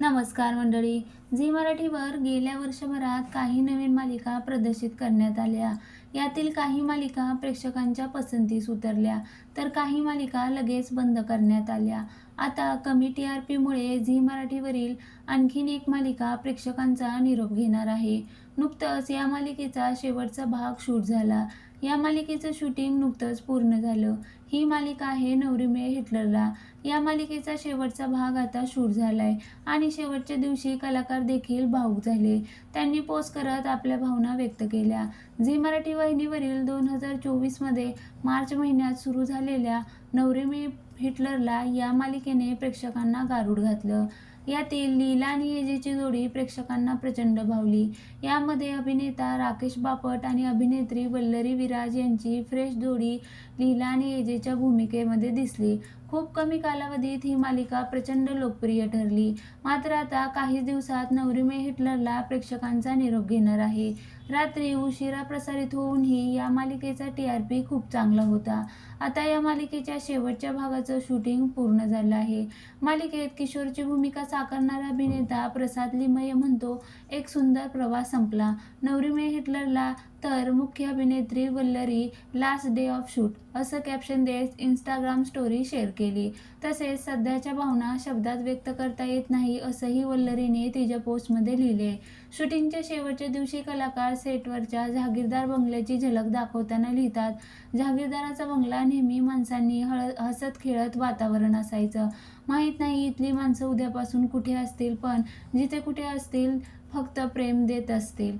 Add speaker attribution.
Speaker 1: नमस्कार मंडळी. झी मराठीवर गेल्या वर्षभरात काही नवीन मालिका प्रदर्शित करण्यात आल्या. यातील काही मालिका प्रेक्षकांच्या पसंतीस उतरल्या तर काही मालिका लगेच बंद करण्यात आल्या. आता कमी टी आर पीमुळे झी मराठीवरील आणखीन एक मालिका प्रेक्षकांचा निरोप घेणार आहे. नुकतंच या मालिकेचा शेवटचा भाग शूट झाला. या मालिकेचं शूटिंग नुकतंच पूर्ण झालं. ही मालिका आहे नवरीमेळ हिटलरला. या मालिकेचा शेवटचा भाग आता शूट झालाय आणि शेवटच्या दिवशी कलाकार देखील भाऊक झाले. त्यांनी पोस्ट करत आपल्या भावना व्यक्त केल्या. झी मराठी वाहिनीवरील दोन हजार चोवीसमध्ये मार्च महिन्यात सुरू झालेल्या नवरीमेळ हिटलरला या मालिकेने प्रेक्षकांना गारूड घातलं. यातील लीला आणि एजेची जोडी प्रेक्षकांना प्रचंड भावली. यामध्ये अभिनेता राकेश बापट आणि अभिनेत्री वल्लरी विराज यांची फ्रेश जोडी लीला आणि एजेच्या भूमिकेमध्ये दिसली. खूप कमी कालावधीत ही मालिका प्रचंड लोकप्रिय ठरली. मात्र आता काही दिवसात नवरीमे हिटलरला प्रेक्षकांचा निरोप घेणार आहे. रात्री उशिरा प्रसारित होऊनही या मालिकेचा टी आर पी खूप चांगला होता. आता या मालिकेच्या शेवटच्या भागाचं शूटिंग पूर्ण झालं आहे. मालिकेत किशोरची भूमिका साकारणारा अभिनेता प्रसाद लिमये म्हणतो एक सुंदर प्रवास संपला. नवरीमे हिटलरला तर मुख्य अभिनेत्री Vallari last day of shoot असं कॅप्शन देत इंस्टाग्राम स्टोरी शेअर केली. तसेच सध्याच्या भावना शब्दात व्यक्त करता येत नाही असंही वल्लरीने तिच्या पोस्टमध्ये लिहिले. शूटिंगच्या शेवटच्या दिवशी कलाकार सेटवरच्या जहागीरदार बंगल्याची झलक दाखवताना लिहितात जहागीरदाराचा बंगला नेहमी माणसांनी हळ हसत खेळत वातावरण असायचं. माहीत नाही इथली माणसं उद्यापासून कुठे असतील पण जिथे कुठे असतील फक्त प्रेम देत असतील.